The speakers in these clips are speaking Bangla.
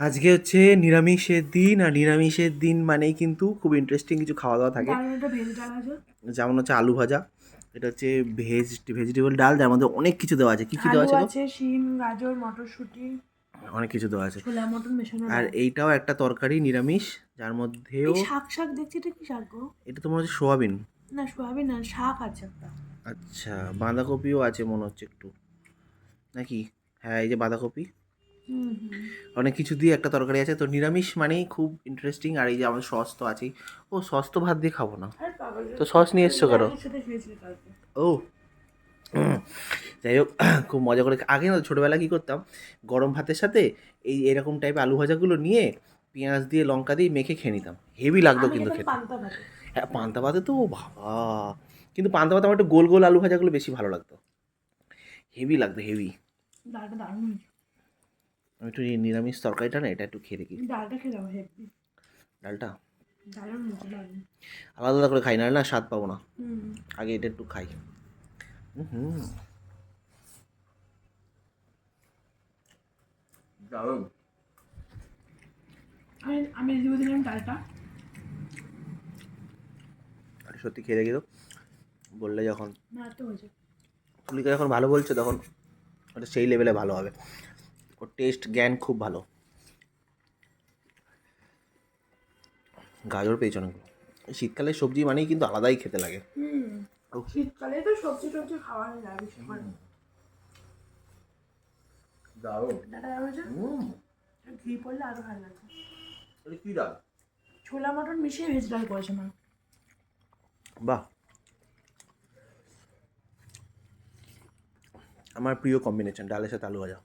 আজকে হচ্ছে নিরামিষের দিন আর নিরামিষের দিন মানেই কিন্তু খুব ইন্টারেস্টিং কিছু খাওয়া দাওয়া থাকে। যেমন হচ্ছে আলু ভাজা এটা হচ্ছে ভেজ ভেজিটেবল ডাল যার মধ্যে অনেক কিছু দেওয়া আছে। কি কি দেওয়া আছে শিম গাজর মটরশুঁটি। অনেক কিছু দেওয়া আছে। ছোলা মটর মেশানো আর এইটাও একটা তরকারি নিরামিষ যার মধ্যেও শাক শাক দেখছি এটা কি শাক গো? এটা তোমার হচ্ছে সোয়াবিন। না সোয়াবিন না শাক আছে একটা। আচ্ছা বাঁধাকপিও আছে মনে হচ্ছে একটু। নাকি? হ্যাঁ এই যে বাঁধাকপি। অনেক কিছু দিয়ে একটা তরকারি আছে তো নিরামিষ মানেই খুব ইন্টারেস্টিং আর এই যে আমাদের সস তো আছেই। ও সস তো ভাত দিয়ে খাব না। তো সস নিয়ে এসছো কালকে। ও যাই হোক খুব মজা করে আগে না ছোটোবেলা কী করতাম গরম ভাতের সাথে এই এরকম টাইপের আলু ভাজাগুলো নিয়ে পেঁয়াজ দিয়ে লঙ্কা দিয়ে মেখে খেয়ে নিতাম। হেভি লাগতো কিন্তু খেতে। হ্যাঁ পান্তা ভাতে তো বাবা। কিন্তু পান্তা ভাতে আমার একটু গোল গোল আলু ভাজাগুলো বেশি ভালো লাগতো। হেভি লাগতো হেভি আমি একটু নিরামিষ তরকারিটা না এটা একটু খেয়ে দেখি। ডালটা খেলাম হেভি। ডালটা? আলাদা আলাদা করে খাই না না স্বাদ পাবো না। হুম। আগে এটা একটু খাই। হুম দারুণ। আমি দিলাম ডালটা। সত্যি খেয়ে দেখি তো। বললে যখন। তুলিকা যখন ভালো বলছে তখন ওটা সেই লেভেলে ভালো হবে। ওর টেস্ট জ্ঞান খুব ভালো। গাজর পেয়েছে অনেকগুলো। এই শীতকালের সবজি মানেই কিন্তু আলাদাই খেতে লাগে। শীতকালে তো সবজি টবজি খাওয়া যায় বেশি করে দারুণ। ঘি পড়লে আরও ভালো লাগে। কি ডাল? ছোলা মটর মিশিয়ে ভেজ ডাল করেছে মা। বাহ। আমার প্রিয় কম্বিনেশন ডালের সাথে আলু ভাজা।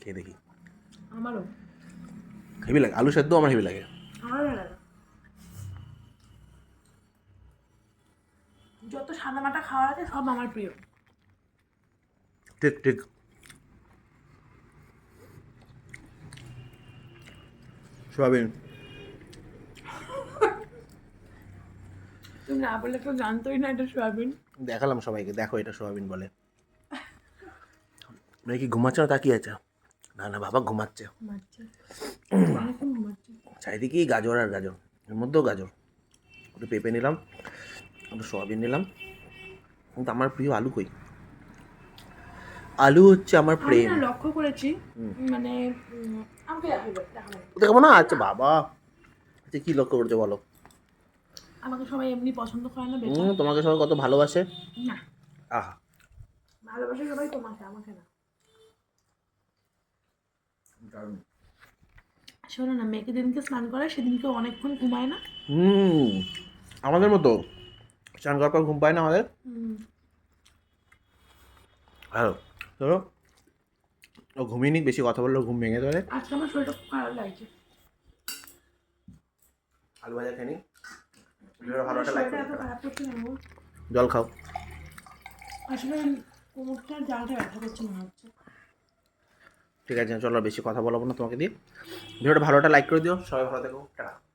খেয়ে দেখি। আমারও। হেভি লাগে। আলু সেদ্ধ আমার হেভি লাগে। যত সাদা মাটা খাওয়া আছে সব আমার প্রিয়। ঠিক ঠিক। সোয়াবিন। তুমি না বললে তো জানতোই না এটা সোয়াবিন। দেখালাম সবাইকে। দেখো এটা সোয়াবিন বলে। মেয়ে কি ঘুমাচ্ছে না তাকিয়ে আছে? না না বাবা ঘুমাচ্ছে। চারিদিকেই গাজর আর গাজর এর মধ্যেও গাজর। একটু পেঁপে নিলাম একটু সোয়াবিন নিলাম। কিন্তু আমার প্রিয় আলু কই? আলু হচ্ছে আমার প্রেম। লক্ষ্য করেছি মানে আমাকে দেখাবো দেখাবো দেখাবো না? আচ্ছা বাবা। আচ্ছা কি লক্ষ্য করছ বলো? আমাকে সবাই এমনি পছন্দ করে না তোমাকে সবাই কত ভালোবাসে? না। আহা। ভালোবাসে সবাই তোমাকে আমাকে না। শোনো না মেয়েকে যেদিনকে স্নান করে সেদিনকে অনেকক্ষণ ঘুমায় না। হুম আমাদের মতো চান করার পর ঘুম পায় না আমাদের? হুম, ভালো ধরো ও ঘুমিয়ে নিক বেশি কথা বললেও ঘুম ভেঙে ধরে আজকে আমার শরীরটা খুব খারাপ লাগছে। আলু ভাজা খেয়ে। জল খাও। আসলে কোমরটা জালটা ব্যথা করছে মনে হচ্ছে। ঠিক আছে, চলো বেশি কথা বলব না তোমাকে দিয়ে। ভিডিওটা ভালোটা লাইক করে দিও। সবাই ভালো থেকো। টাটা।